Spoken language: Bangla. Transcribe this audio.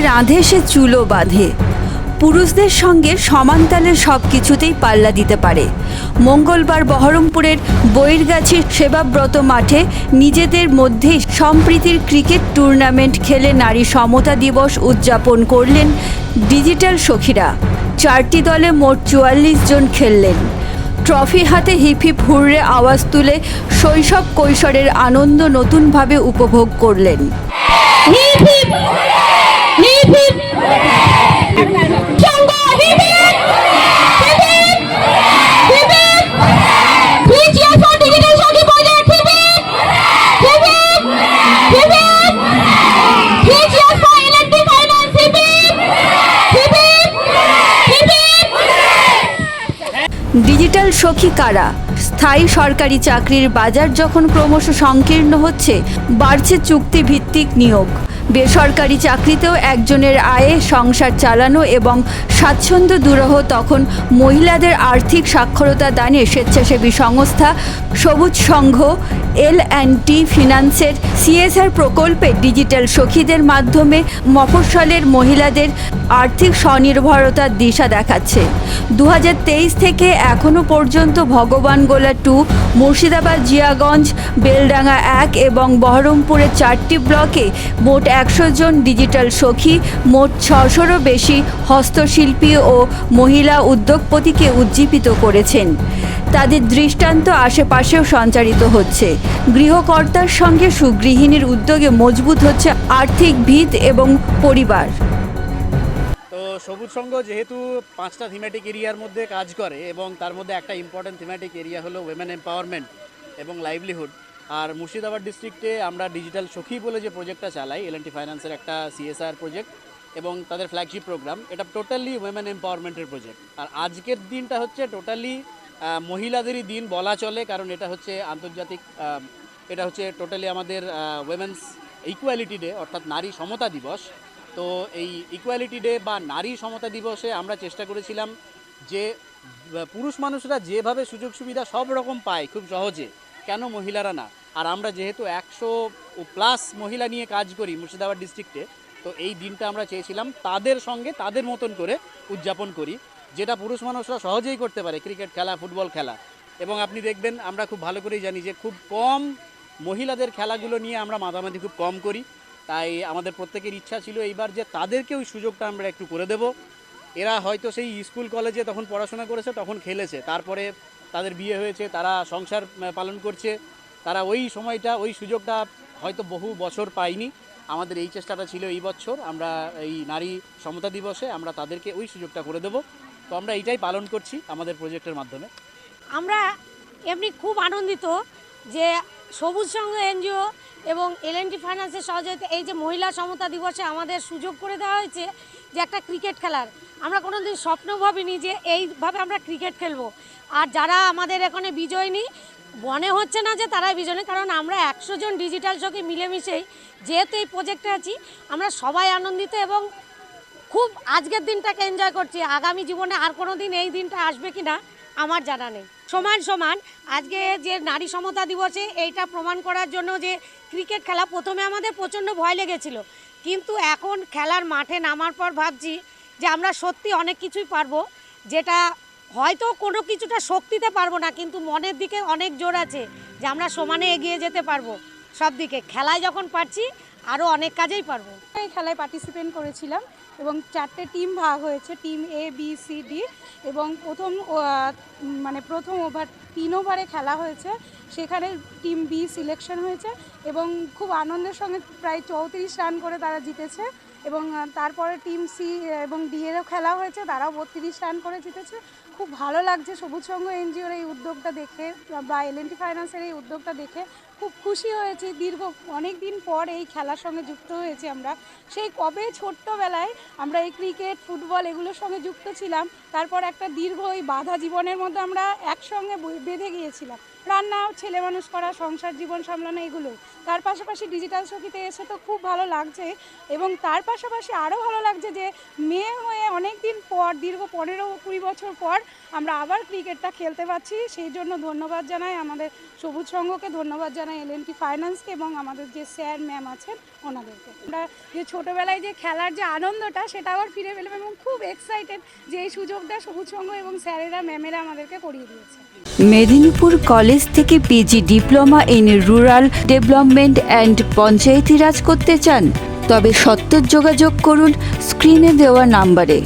রাঁধে সে চুলো বাঁধে। পুরুষদের সঙ্গে সমানতালের সব কিছুতেই পাল্লা দিতে পারে। মঙ্গলবার বহরমপুরের বৈরগাছির সেবাব্রত মাঠে নিজেদের মধ্যে সম্প্রীতির ক্রিকেট টুর্নামেন্ট খেলে নারী সমতা দিবস উদযাপন করলেন ডিজিটাল সখীরা। চারটি দলে মোট চুয়াল্লিশ জন খেললেন। ট্রফি হাতে হিপ হিপ আওয়াজ তুলে শৈশব কৈশোরের আনন্দ নতুনভাবে উপভোগ করলেন। ডিজিটাল সখী কারা? স্থায়ী সরকারি চাকরির বাজার যখন ক্রমশ সংকীর্ণ হচ্ছে, বাড়ছে চুক্তিভিত্তিক নিয়োগ। বেসরকারি চাকরিতেও একজনের আয়ে সংসার চালানো এবং স্বাচ্ছন্দ্য দুরহ তখন মহিলাদের আর্থিক সাক্ষরতা দানে স্বেচ্ছাসেবী সংস্থা Sabuj Sangha L and T ফিনান্সের CSR প্রকল্পে ডিজিটাল সখীদের মাধ্যমে মফস্বলের মহিলাদের আর্থিক স্বনির্ভরতার দিশা দেখাচ্ছে। দু হাজার তেইশ থেকে এখনও পর্যন্ত ভগবানগোলা টু, মুর্শিদাবাদ জিয়াগঞ্জ, বেলডাঙ্গা এক এবং বহরমপুরের চারটি ব্লকে মোট একশো জন ডিজিটাল সখী, মোট ছশোরও বেশি হস্তশিল্পী ও মহিলা উদ্যোগপতিকে উজ্জীবিত করেছেন। তাদের দৃষ্টান্ত আশেপাশেও সঞ্চারিত হচ্ছে। গৃহকর্তার সঙ্গে সুগৃহিণীর উদ্যোগে মজবুত হচ্ছে আর্থিক ভিত এবং পরিবার। তো সবুজ সংঘ যেহেতু পাঁচটা থিমেটিক এরিয়ার মধ্যে কাজ করে এবং তার মধ্যে একটা ইম্পর্টেন্ট থিমেটিক এরিয়া হলো উইমেন এম্পাওয়ারমেন্ট এবং লাইভলিহুড আর মুর্শিদাবাদ ডিস্ট্রিক্টে আমরা ডিজিটাল সখী বলে যে প্রজেক্টটা চালাই এলএনটি ফাইন্যান্সের একটা সিএসআর প্রজেক্ট এবং তাদের ফ্ল্যাগশিপ প্রোগ্রাম এটা টোটালি উইমেন এম্পাওয়ারমেন্টের প্রজেক্ট আর আজকের দিনটা হচ্ছে টোটালি মহিলাদেরই দিন বলা চলে, কারণ এটা হচ্ছে আন্তর্জাতিক এটা হচ্ছে টোটালি আমাদের উইমেন্স ইকুয়ালিটি ডে অর্থাৎ নারী সমতা দিবস। তো এই ইকুয়ালিটি ডে বা নারী সমতা দিবসে আমরা চেষ্টা করেছিলাম যে পুরুষ মানুষরা যেভাবে সুযোগ সুবিধা সব রকম পায় খুব সহজে, কেন মহিলারা না? আর আমরা যেহেতু একশো প্লাস মহিলা নিয়ে কাজ করি মুর্শিদাবাদ ডিস্ট্রিক্টে তো এই দিনটা আমরা চেয়েছিলাম তাদের সঙ্গে তাদের মতন করে উদযাপন করি। যেটা পুরুষ মানুষরা সহজেই করতে পারে, ক্রিকেট খেলা, ফুটবল খেলা। এবং আপনি দেখবেন, আমরা খুব ভালো করেই জানি যে খুব কম মহিলাদের খেলাগুলো নিয়ে আমরা মাঝামাঝি খুব কম করি। তাই আমাদের প্রত্যেকের ইচ্ছা ছিল এইবার যে তাদেরকে ওই সুযোগটা আমরা একটু করে দেব। এরা হয়তো সেই স্কুল, কলেজে তখন পড়াশোনা করেছে, তখন খেলেছে। তারপরে তাদের বিয়ে হয়েছে, তারা সংসার পালন করছে। তারা ওই সময়টা, ওই সুযোগটা হয়তো বহু বছর পায়নি। আমাদের এই চেষ্টাটা ছিল এই বছর, আমরা এই নারী সমতা দিবসে আমরা তাদেরকে ওই সুযোগটা করে দেব। তো আমরা এইটাই পালন করছি আমাদের প্রজেক্টের মাধ্যমে। আমরা এমনি খুব আনন্দিত যে সবুজ সংঘ এনজিও এবং এলএনটি ফাইন্যান্সের সহযোগিতা, এই যে মহিলা সমতা দিবসে আমাদের সুযোগ করে দেওয়া হয়েছে যে একটা ক্রিকেট খেলার। আমরা কোনো দিন স্বপ্ন ভাবিনি যে এইভাবে আমরা ক্রিকেট খেলব। আর যারা আমাদের এখানে বিজয়ী মনে হচ্ছে না যে তারাই বিজয়ী, কারণ আমরা একশো জন ডিজিটাল চোখে মিলেমিশেই যেহেতু এই প্রজেক্টে আছি, আমরা সবাই আনন্দিত এবং খুব আজকের দিনটাকে এনজয় করছি। আগামী জীবনে আর কোনো দিন এই দিনটা আসবে কি না আমার জানা নেই। সমান সমান, আজকে যে নারী সমতা দিবসে এইটা প্রমাণ করার জন্য যে ক্রিকেট খেলা প্রথমে আমাদের প্রচণ্ড ভয় লেগেছিল, কিন্তু এখন খেলার মাঠে নামার পর ভাবছি যে আমরা সত্যি অনেক কিছুই পারব, যেটা হয়তো কোনো কিছুটা শক্তিতে পারব না, কিন্তু মনের দিকে অনেক জোর আছে যে আমরা সমানে এগিয়ে যেতে পারব। সব দিকে খেলায় যখন পারছি আরও অনেক কাজেই পারব। এই খেলায় পার্টিসিপেট করেছিলাম এবং চারটে টিম ভাগ হয়েছে team A B C D এবং প্রথম মানে প্রথম ওভার তিন ওভারে খেলা হয়েছে। সেখানে টিম বি সিলেকশন হয়েছে এবং খুব আনন্দের সঙ্গে প্রায় চৌত্রিশ রান করে তারা জিতেছে। এবং তারপরে টিম সি এবং ডিএরও খেলা হয়েছে। তারাও বত্রিশ রান করে জিতেছে। খুব ভালো লাগছে। সবুজ সংঘ এনজিওর এই উদ্যোগটা দেখে বা এল এলএনটি ফাইন্যান্সের এই উদ্যোগটা দেখে খুব খুশি হয়েছি। দীর্ঘ অনেক দিন পর এই খেলার সঙ্গে যুক্ত হয়েছি আমরা। সেই কবে ছোট্টবেলায় আমরা এই ক্রিকেট, ফুটবল এগুলোর সঙ্গে যুক্ত ছিলাম, তারপর একটা দীর্ঘ ওই বাধা জীবনের মধ্যে আমরা একসঙ্গে বেঁধে গিয়েছিলাম। রান্না ছেলে মানুষ করা, সংসার জীবন সামলানো এগুলো তার পাশাপাশি ডিজিটাল সখীতে এসে তো খুব ভালো লাগছে এবং তার পাশাপাশি আরও ভালো লাগছে যে, মেয়ে হয়ে অনেক দিন পর, দীর্ঘ পনেরো, কুড়ি বছর পর আমরা আবার ক্রিকেটটা খেলতে পারছি। সেই জন্য ধন্যবাদ জানাই আমাদের সবুজ সংঘকে, ধন্যবাদ জানাই এল ফাইন্যান্সকে এবং আমাদের যে স্যার ম্যাম আছেন, ওনাদেরকে। আমরা যে ছোটোবেলায় যে খেলার যে আনন্দটা, সেটা আবার ফিরে পেলাম এবং খুব এক্সাইটেড যে এই সুযোগটা সবুজ এবং স্যারেরা ম্যামেরা আমাদেরকে করিয়ে দিয়েছে। মেদিনীপুর কলেজ থেকে PG diploma in rural development and panchayati raj করতে চান, তবে সত্তর যোগাযোগ করুন স্ক্রিনে দেওয়া নাম্বারে